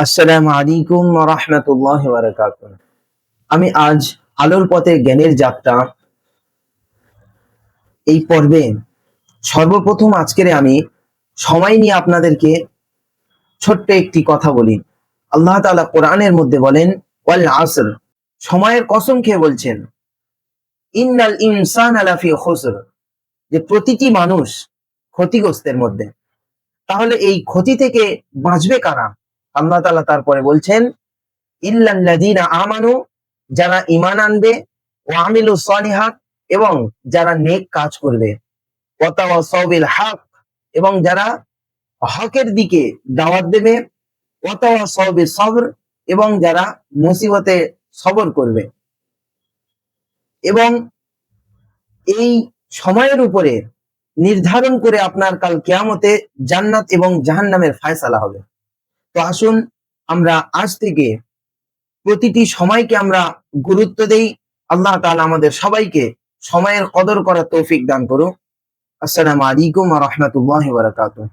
আসসালামু আলাইকুম রহমতুল্লাহ বারাকাত আমি আজ আলোর পথে জ্ঞানের যাত্রা। এই পর্বে সর্বপ্রথম আজকের আমি সময় নিয়ে আপনাদেরকে ছোট্ট একটি কথা বলি। আল্লাহ তাআলা কোরআনের মধ্যে বলেন, ওয়াল আসর। সময়ের কসম খেয়ে বলছেন, ইন্নাল ইনসান আলাফি খুসর। যে প্রতিটি মানুষ ক্ষতিগ্রস্তের মধ্যে। তাহলে এই ক্ষতি থেকে বাঁচবে কারা? আল্লাহ তাআলা তারপরে বলছেন, ইল্লাল্লাযীনা আমানু, যারা ঈমান আনবে ও আমিলু সলিহাত, এবং যারা নেক কাজ করবে ওয়াতাওয়াসাউ বিল হক, এবং যারা হকের দিকে দাওয়াত দেবে বিস সবর, এবং যারা মুসিবতে সবর করবে। এবং এই সময়ের উপরে নির্ধারণ করে আপনার কাল কেয়ামতে জান্নাত এবং জাহান্নামের ফায়সালা হবে। তো আসুন আমরা আজ থেকে প্রতিটি সময়কে আমরা গুরুত্ব দেই। আল্লাহ তালা আমাদের সবাইকে সময়ের কদর করার তৌফিক দান করুক। আসসালামু আলাইকুম রহমতুল্লাহ বারকাতুহ।